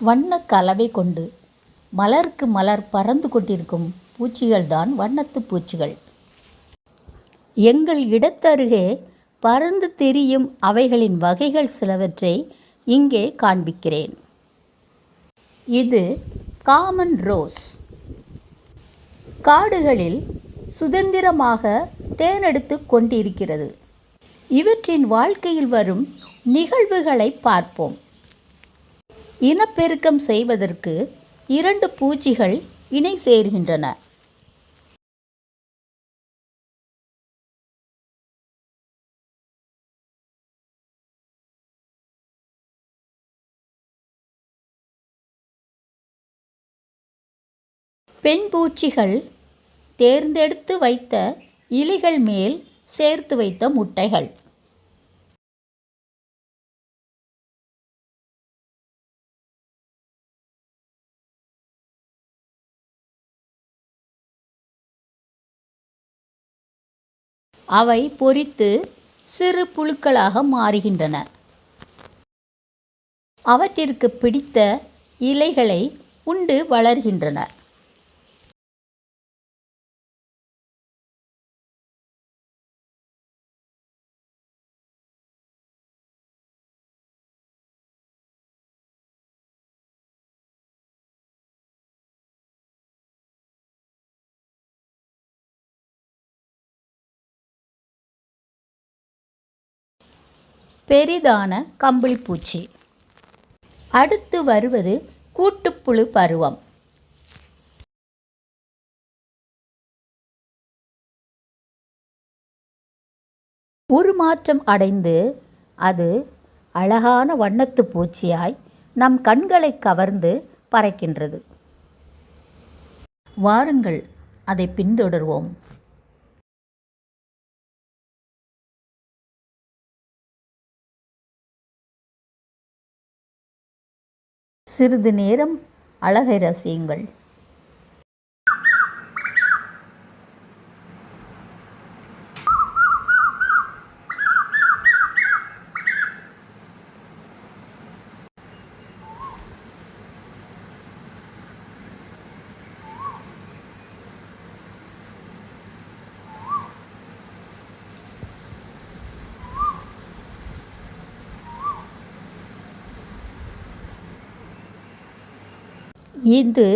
வண்ணக் கலவை கொண்டு மலருக்கு மலர் பறந்து கொண்டிருக்கும் பூச்சிகள்தான் வண்ணத்து பூச்சிகள். எங்கள் இடத்தருகே பறந்து திரியும் அவைகளின் வகைகள் சிலவற்றை இங்கே காண்பிக்கிறேன். இது காமன் ரோஸ். காடுகளில் சுதந்திரமாக தேனெடுத்து கொண்டிருக்கிறது. இவற்றின் வாழ்க்கையில் வரும் நிகழ்வுகளை பார்ப்போம். இனப்பெருக்கம் செய்வதற்கு இரண்டு பூச்சிகள் இணை சேர்கின்றன. பெண் பூச்சிகள் தேர்ந்தெடுத்து வைத்த இலைகள் மேல் சேர்த்து வைத்த முட்டைகள். அவை பொரித்து சிறு புழுக்களாக மாறுகின்றன. அவற்றிற்கு பிடித்த இலைகளை உண்டு வளர்கின்றன பெரிதான கம்பளி பூச்சி அடுத்து வருவது கூட்டுப்புழு பருவம். உருமாற்றம் அடைந்து அது அழகான வண்ணத்து பூச்சியாய் நம் கண்களை கவர்ந்து பறக்கின்றது. வாருங்கள் அதை பின்தொடர்வோம். சிறிது நேரம் அழகை ரசியுங்கள். இது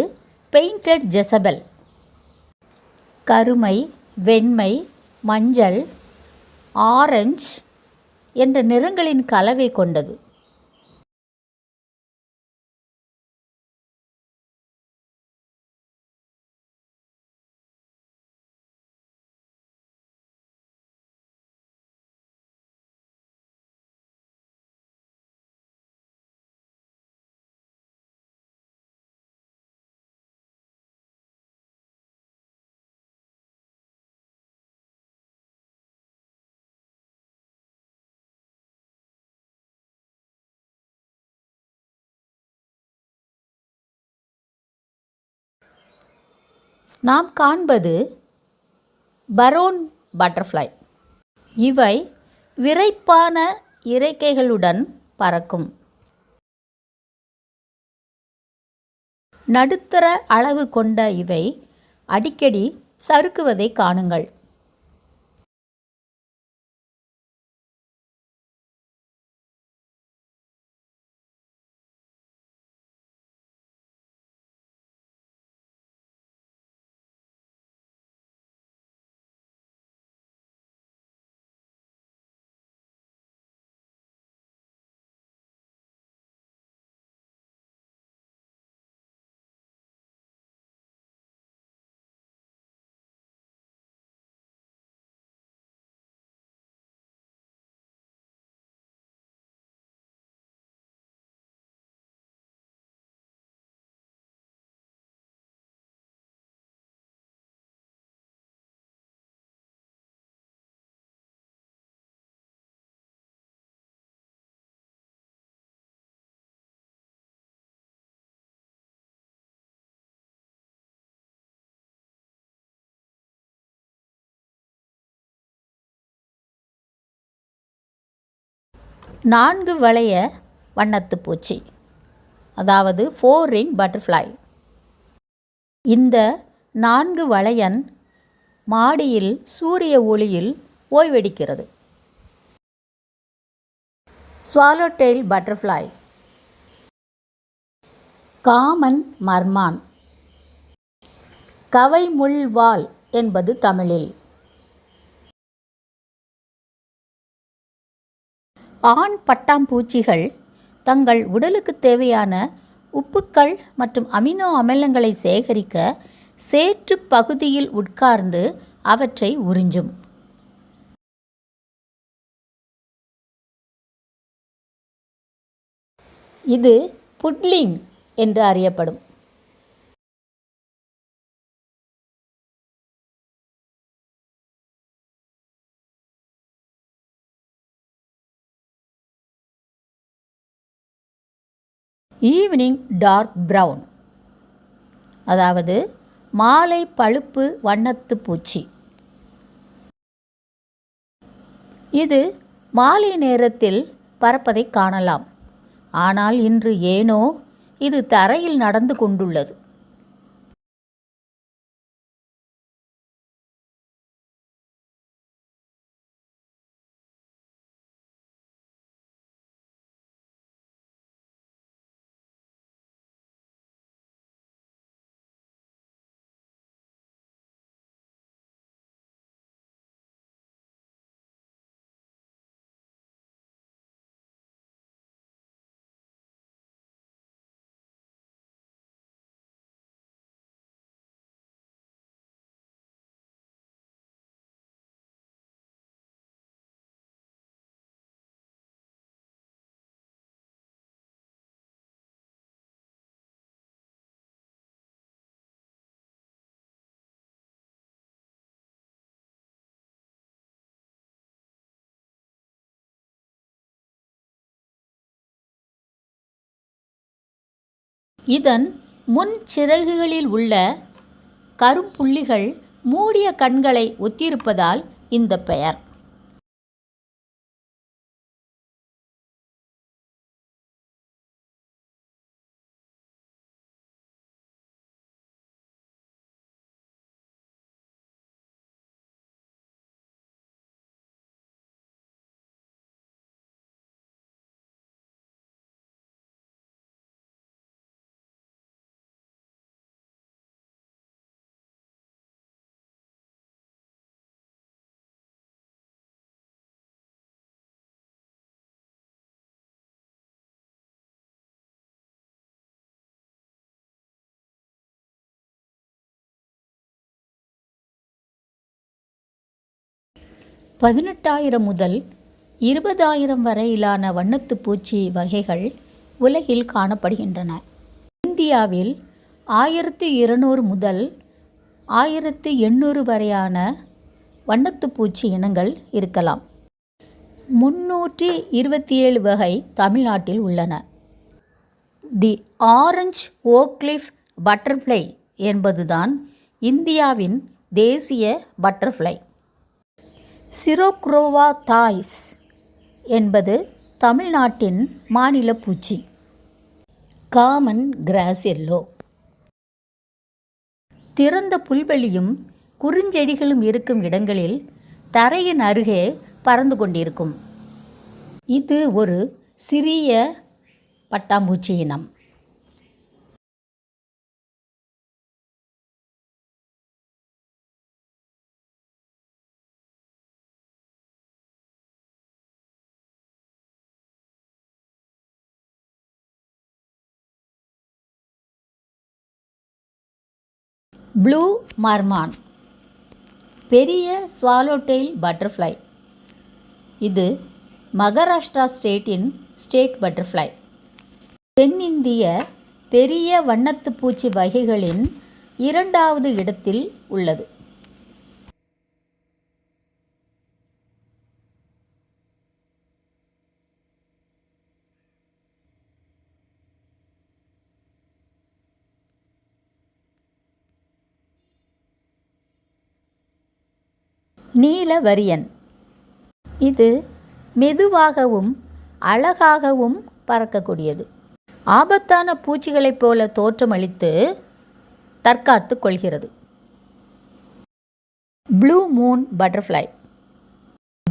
பெயிண்டட் ஜெசபெல். கருமை வெண்மை மஞ்சள் ஆரஞ்ச் என்ற நிறங்களின் கலவை கொண்டது. நாம் காண்பது பரோன் பட்டர்ஃப்ளை. இவை விரைப்பான இறக்கைகளுடன் பறக்கும். நடுத்தர அளவு கொண்ட இவை அடிக்கடி சறுக்குவதை காணுங்கள். நான்கு வளைய வண்ணத்து பூச்சி. அதாவது ஃபோர் ரிங் பட்டர்ஃப்ளை இந்த நான்கு வளையன் மாடியில் சூரிய ஒளியில் ஓய்வெடுக்கிறது. ஸ்வாலோடெயில் பட்டர்ஃப்ளை காமன் மர்மான். கவை முள்வால் என்பது தமிழில். ஆண் பட்டாம்பூச்சிகள் தங்கள் உடலுக்கு தேவையான உப்புக்கள் மற்றும் அமினோ அமிலங்களை சேகரிக்க சேற்று பகுதியில் உட்கார்ந்து அவற்றை உறிஞ்சும். இது புட்லிங் என்று அறியப்படும். Evening dark brown. அதாவது மாலை பழுப்பு வண்ணத்து பூச்சி. இது மாலை நேரத்தில் பறப்பதை காணலாம். ஆனால் இன்று ஏனோ இது தரையில் நடந்து கொண்டுள்ளது. இதன் முன் சிறகுகளில் உள்ள கரும்புள்ளிகள் மூடிய கண்களை ஒத்திருப்பதால் இந்த பெயர். பதினெட்டாயிரம் முதல் இருபதாயிரம் வரையிலான வண்ணத்து பூச்சி வகைகள் உலகில் காணப்படுகின்றன. இந்தியாவில் ஆயிரத்தி இருநூறு முதல் ஆயிரத்து எண்ணூறு வரையான வண்ணத்து பூச்சி இனங்கள் இருக்கலாம். முன்னூற்றி இருபத்தி ஏழு வகை தமிழ்நாட்டில் உள்ளன. தி ஆரஞ்ச் ஓக்லிஃப் பட்டர்ஃப்ளை என்பதுதான் இந்தியாவின் தேசிய பட்டர்ஃப்ளை. சிரோக்ரோவா தாய்ஸ் என்பது தமிழ்நாட்டின் மாநில பூச்சி. Common grass yellow. திறந்த புல்வெளியும் குறுஞ்செடிகளும் இருக்கும் இடங்களில் தரையின் அருகே பறந்து கொண்டிருக்கும். இது ஒரு சிறிய பட்டாம்பூச்சி இனம். Blue mormon. பெரிய ஸ்வாலோடெயில் பட்டர்ஃப்ளை. இது மகாராஷ்டிரா ஸ்டேட்டின் ஸ்டேட் பட்டர்ஃப்ளை. தென்னிந்திய பெரிய வண்ணத்துப்பூச்சி வகைகளின் இரண்டாவது இடத்தில் உள்ளது. நீலவரியன். இது மெதுவாகவும் அழகாகவும் பறக்கக்கூடியது. ஆபத்தான பூச்சிகளைப் போல தோற்றமளித்து தற்காத்து கொள்கிறது. Blue moon butterfly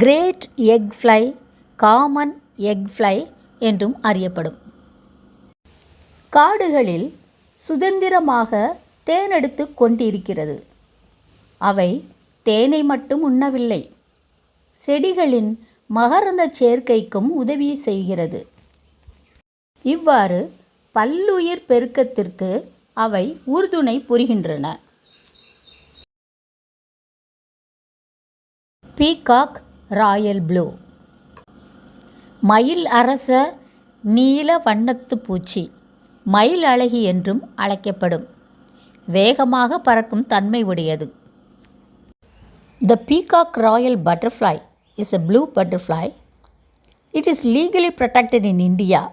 great egg fly common egg fly என்றும் அறியப்படும். காடுகளில் சுதந்திரமாக தேனெடுத்து கொண்டிருக்கிறது. அவை தேனை மட்டும் உண்ணவில்லை. செடிகளின் மகரந்த சேர்க்கைக்கும் உதவி செய்கிறது. இவ்வாறு பல்லுயிர் பெருக்கத்திற்கு அவை உறுதுணை புரிகின்றன. Peacock Royal blue. மயில் அரச நீல வண்ணத்து பூச்சி மயில் அழகி என்றும் அழைக்கப்படும். வேகமாக பறக்கும் தன்மை உடையது. The peacock royal butterfly is a blue butterfly. It is legally protected in India